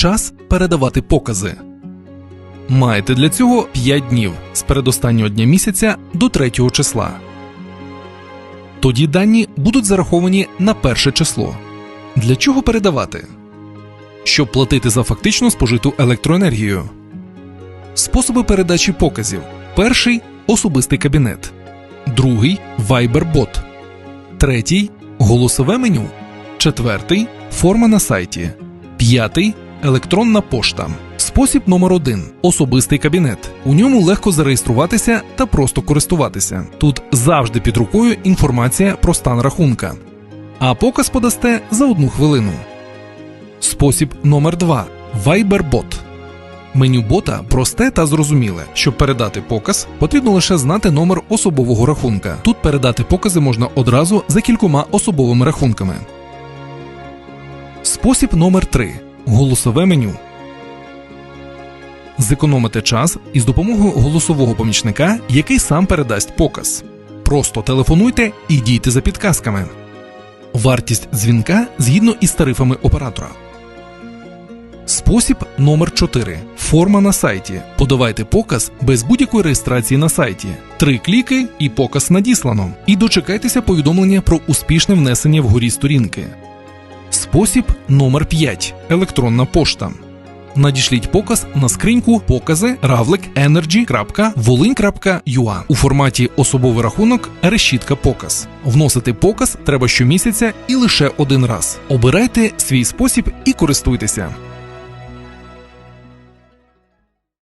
час передавати покази. Маєте для цього 5 днів з передостаннього дня місяця до 3 числа. Тоді дані будуть зараховані на перше число. Для чого передавати? Щоб платити за фактично спожиту електроенергію. Способи передачі показів: перший особистий кабінет, другий Viber-бот, третій голосове меню, четвертий форма на сайті, п'ятий електронна пошта. Спосіб номер один особистий кабінет. У ньому легко зареєструватися та просто користуватися. Тут завжди під рукою інформація про стан рахунка. А показ подасте за одну хвилину. Спосіб номер 2 Viber-бот. Меню бота просте та зрозуміле. Щоб передати показ, потрібно лише знати номер особового рахунка. Тут передати покази можна одразу за кількома особовими рахунками. Спосіб номер 3 Голосове меню. Зекономите час із допомогою голосового помічника, який сам передасть показ. Просто телефонуйте і дійте за підказками. Вартість дзвінка згідно із тарифами оператора. Спосіб номер 4 Форма на сайті. Подавайте показ без будь-якої реєстрації на сайті. Три кліки і показ надіслано. І дочекайтеся повідомлення про успішне внесення вгорі сторінки. Спосіб номер 5 Електронна пошта. Надішліть показ на скриньку покази ravlik.energy.volin.ua у форматі особовий рахунок решітка показ. Вносити показ треба щомісяця і лише один раз. Обирайте свій спосіб і користуйтеся.